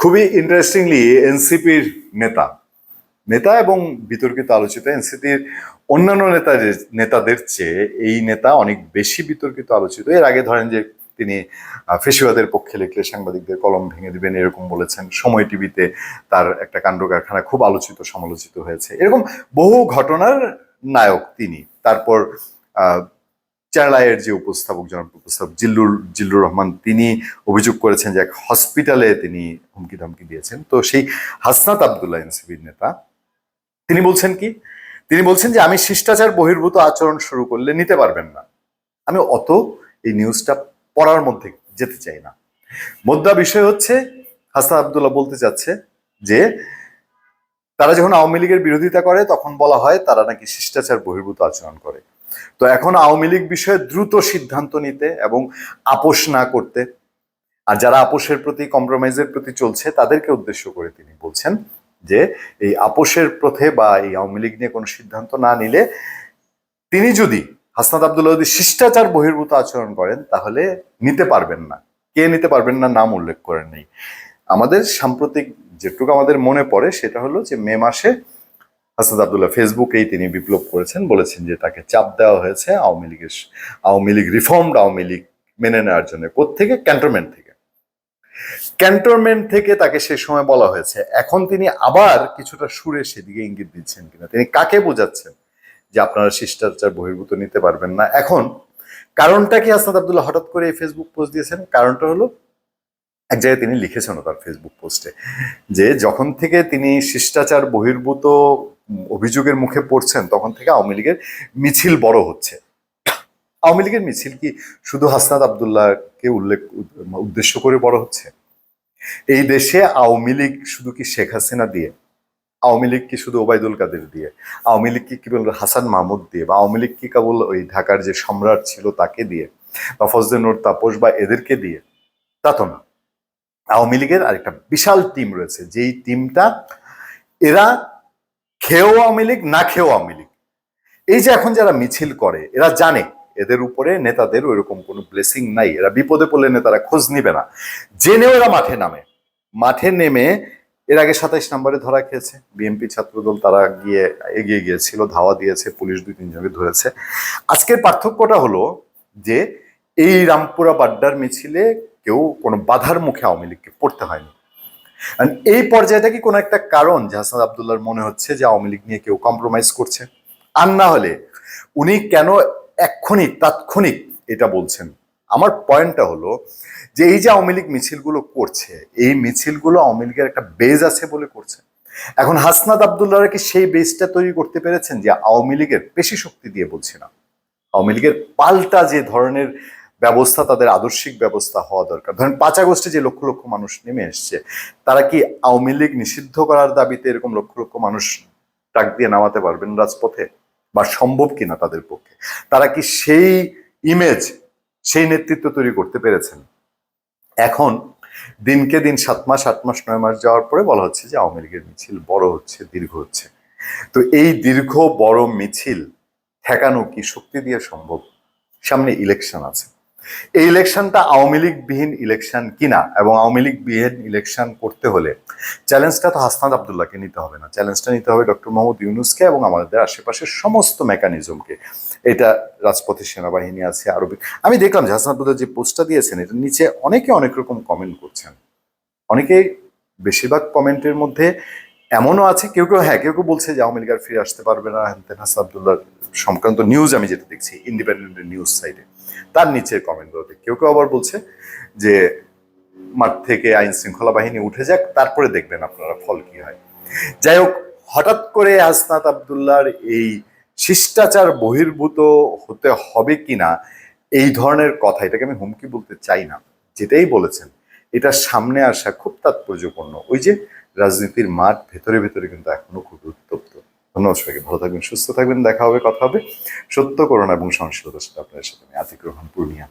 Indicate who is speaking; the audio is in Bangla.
Speaker 1: খুবই ইন্টারেস্টিংলি এনসিপির নেতা নেতা এবং বিতর্কিত আলোচিত এনসিপির অন্যান্য নেতা নেতাদের চেয়ে এই নেতা অনেক বেশি বিতর্কিত আলোচিত। এর আগে ধরেন যে তিনি ফেসিবাদের পক্ষে লিখলে সাংবাদিকদের কলম ভেঙে দিবেন, এরকম বলেছেন। সময় টিভিতে তার একটা কাণ্ড কারখানা খুব আলোচিত, সমালোচিত হয়েছে। এরকম বহু ঘটনার নায়ক তিনি। তারপর চেরালায়ের যে উপস্থাপক জনাব উপস্থাপক জিল্লুর জিল্লুর রহমান, তিনি অভিযোগ করেছেন যে এক হসপিটালে তিনি হুমকি ধমকি দিয়েছেন। তো সেই হাসনাত আবদুল্লাহ এনসিবির নেতা, তিনি বলছেন কি? তিনি বলছেন যে, আমি শিষ্টাচার বহির্ভূত আচরণ শুরু করলে নিতে পারবেন না। আমি অত এই নিউজটা পড়ার মধ্যে যেতে চাই না। মোদ্দা বিষয় হচ্ছে হাসান আবদুল্লাহ বলতে চাচ্ছে যে, তারা যখন আওয়ামী লীগের বিরোধিতা করে, তখন বলা হয় তারা নাকি শিষ্টাচার বহির্ভূত আচরণ করে। তো এখন আওয়ামী লীগ বিষয়ে দ্রুত সিদ্ধান্ত নিতে এবং আপোষ না করতে, আর যারা আপোষের প্রতি কম্প্রোমাইজের প্রতি চলছে, তাদেরকে উদ্দেশ্য করে তিনি বলছেন যে এই আপোষের পথে বা এই আওয়ামী লীগ নিয়ে কোনো সিদ্ধান্ত না নিলে তিনি যদি হাসনাত আবদুল্লাহ যদি শিষ্টাচার বহির্ভূত আচরণ করেন, তাহলে নিতে পারবেন না। কে নিতে পারবেন না নাম উল্লেখ করেন নেই আমাদের সাম্প্রতিক যেটুকু আমাদের মনে পড়ে, সেটা হলো যে মে মাসে হাসনাত আবদুল্লাহ ফেসবুকেই তিনি বিপ্লব করেছেন, বলেছেন যে তাকে চাপ দেওয়া হয়েছে আওয়ামী লীগের আওয়ামী লীগ রিফর্মড আওয়ামী লীগ মেনে নেওয়ার জন্য। থেকে ক্যান্টনমেন্ট থেকে। ক্যান্টনমেন্ট থেকে তাকে সে সময় বলা হয়েছে। এখন তিনি আবার কিছুটা সুরে সেদিকে ইঙ্গিত দিচ্ছেন কিনা, তিনি কাকে বোঝাচ্ছেন যে আপনারা শিষ্টাচার বহির্ভূত নিতে পারবেন না? এখন, কারণটা কি হাসনাত আবদুল্লাহ হঠাৎ করে এই ফেসবুক পোস্ট দিয়েছেন? কারণটা হলো, এক জায়গায় তিনি লিখেছেন তার ফেসবুক পোস্টে যে যখন থেকে তিনি শিষ্টাচার বহির্ভূত অভিযোগের মুখে পড়ছেন, তখন থেকে আওয়ামী লীগের মিছিল বড় হচ্ছে। আওয়ামী লীগের মিছিল কি শুধু হাসনাত আবদুল্লাহকে উল্লেখ, উদ্দেশ্য করে বড় হচ্ছে? এই দেশে আওয়ামী লীগ শুধু কি শেখ হাসিনা দিয়ে? আওয়ামী লীগ কি শুধু ওবায়দুল কাদের দিয়ে? আওয়ামী লীগ কি কেবল হাসান মাহমুদ দিয়ে? বা আওয়ামী লীগ কি কেবল ওই ঢাকার যে সম্রাট ছিল তাকে দিয়ে? বা ফজলেনুর তাপস বা এদেরকে দিয়ে? তা তো না। আওয়ামী লীগের আরেকটা বিশাল টিম রয়েছে, যেই টিমটা এরা খেয়েও আওয়ামী লীগ, না খেয়েও আওয়ামী লীগ। এই যে এখন যারা মিছিল করে, এরা জানে, এদের উপরে নেতাদের ওইরকম কোনো ব্লেসিং নাই। এরা বিপদে পড়লে নেতারা খোঁজ নিবে না। জেনেও এরা মাঠে নামে। মাঠে নেমে, এর আগে সাতাইশ নম্বরে ধরা খেয়েছে। বিএনপি ছাত্রদল, তারা গিয়ে এগিয়ে গিয়েছিল, ধাওয়া দিয়েছে, পুলিশ দুই তিনজনকে ধরেছে। আজকের পার্থক্যটা হলো যে, এই রামপুরা বাড্ডার মিছিলে কেউ কোনো বাধার মুখে আওয়ামী লীগকে পড়তে হয়নি। এই পর্যায়টা কি কোনো একটা কারণ যে হাসান মনে হচ্ছে যে আওয়ামী লীগ নিয়ে কেউ কম্প্রোমাইজ করছে? আর না হলে উনি কেন এক্ষুনি তাৎক্ষণিক এটা বলছেন? আমার পয়েন্টটা হলো যে এই যে আওয়ামী লীগ মিছিলগুলো করছে, এই মিছিলগুলো আওয়ামী লীগের একটা বেজ আছে বলে করছে। এখন হাসনাত আবদুল্লাহরা কি সেই বেজটা তৈরি করতে পেরেছেন যে আওয়ামী লীগের পেশি শক্তি দিয়ে বলছি না? আওয়ামী লীগের পাল্টা যে ধরনের ব্যবস্থা, তাদের আদর্শিক ব্যবস্থা হওয়া দরকার। ধরেন পাঁচ আগস্টে যে লক্ষ লক্ষ মানুষ নেমে এসছে, তারা কি আওয়ামী লীগ নিষিদ্ধ করার দাবিতে এরকম লক্ষ লক্ষ মানুষ ডাক দিয়ে নামাতে পারবেন রাজপথে? বা সম্ভব কিনা তাদের পক্ষে? তারা কি সেই ইমেজ সেই নেতৃত্ব তৈরি করতে পেরেছেন? এখন দিনকে দিন সাত মাস, আট মাস, নয় মাস যাওয়ার পরে বলা হচ্ছে যে আওয়ামী লীগের মিছিল বড় হচ্ছে, দীর্ঘ হচ্ছে। তো এই দীর্ঘ, বড় মিছিল ঠেকানো কি শক্তি দিয়ে সম্ভব? সামনে ইলেকশন আছে। এই ইলেকশনটা আওয়ামী লীগ বিহীন ইলেকশন কিনা এবং আওয়ামী লীগ বিহীন ইলেকশন করতে হলে চ্যালেঞ্জটা তো হাসনাত আবদুল্লাহকে নিতে হবে না। চ্যালেঞ্জটা নিতে হবে ডক্টর মোহাম্মদ ইউনুসকে এবং আমাদের আশেপাশের সমস্ত মেকানিজমকে। এটা রাজপথে সেনাবাহিনী আছে আরও আমি দেখলাম যে হাসনাত আবদুল্লাহ যে পোস্টটা দিয়েছেন, এটার নিচে অনেকে অনেক রকম কমেন্ট করছেন। অনেকে বেশিরভাগ কমেন্টের মধ্যে এমনও আছে, কেউ কেউ হ্যাঁ কেউ কেউ বলছে যে আওয়ামী লীগ আর ফিরে আসতে পারবে না। হ্যান হাসান আবদুল্লাহ সংক্রান্ত নিউজ আমি যেটা দেখছি ইন্ডিপেন্ডেন্ট নিউজ সাইটে তার নিচের কমেন্টগুলোতে কেউ কেউ আবার বলছে যে, মাঠ থেকে আইন শৃঙ্খলা বাহিনী উঠে যাক, তারপরে দেখবেন আপনারা ফল কি হয়। যাই হোক, হঠাৎ করে হাসনাত আবদুল্লার এই শিষ্টাচার বহির্ভূত হতে হবে কিনা, এই ধরনের কথা, এটাকে আমি হুমকি বলতে চাই না, যেটাই বলেছেন, এটা সামনে আসা খুব তাৎপর্যপূর্ণ। ওই যে রাজনীতির মাঠ ভেতরে ভেতরে কিন্তু এখনও খুব ধন্যবাদ সবাইকে ভালো থাকবেন, সুস্থ থাকবেন, দেখা হবে, কথা হবে। সত্য করোনা এবং সহনশীলতার সাথে আপনাদের সাথে আতিক রহমান, পূর্ণিয়া।